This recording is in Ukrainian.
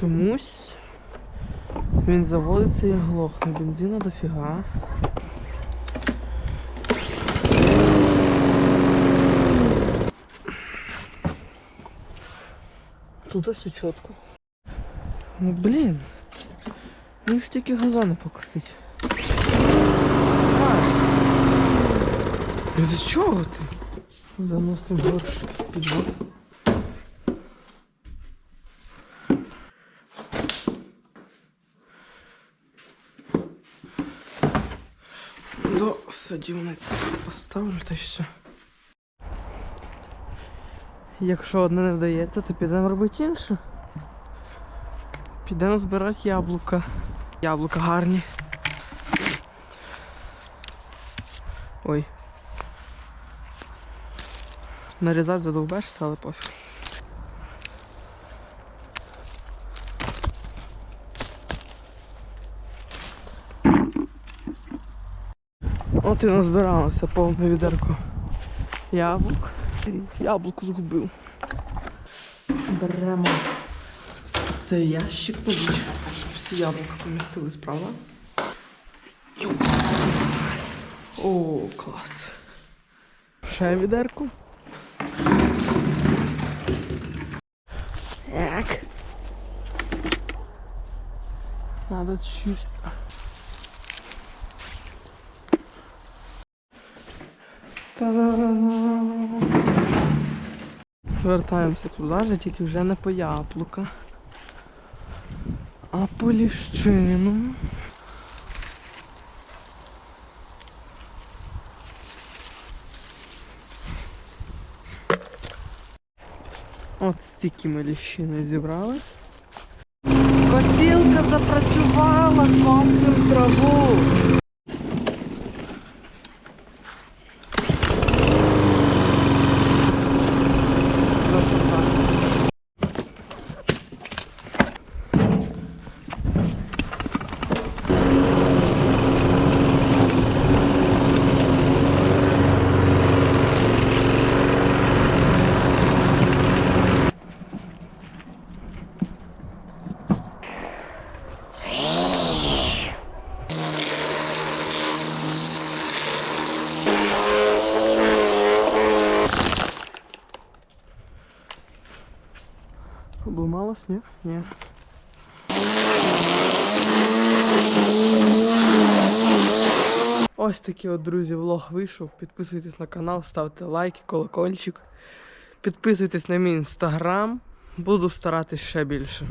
чомусь він заводиться і глохне. Бензина дофіга. Тут все чітко. Ну блін. Ну ж тільки газони покосить. А з чого ти? Заносим горшки під воду. До садівниці поставлю та й все. Якщо одне не вдається, то підемо робити інше. Підемо збирати яблука. Яблука гарні. Ой. Нарізати задовбешся, але пофіг. От і назбиралося повне відерко яблук. Яблуко згубив. Беремо цей ящик побіч, щоб всі яблука помістились, правда? Ю. О, клас. Ще відерку. Так. Надо чуть. Вертаємося туди тільки вже не по яблука, а по ліщину. От стільки ми ліщини зібрали. Косілка запрацювала, косим траву. Обломалось, ні? Ні. Ось такий от, друзі, влог вийшов. Підписуйтесь на канал, ставте лайки, колокольчик. Підписуйтесь на мій інстаграм. Буду старатись ще більше.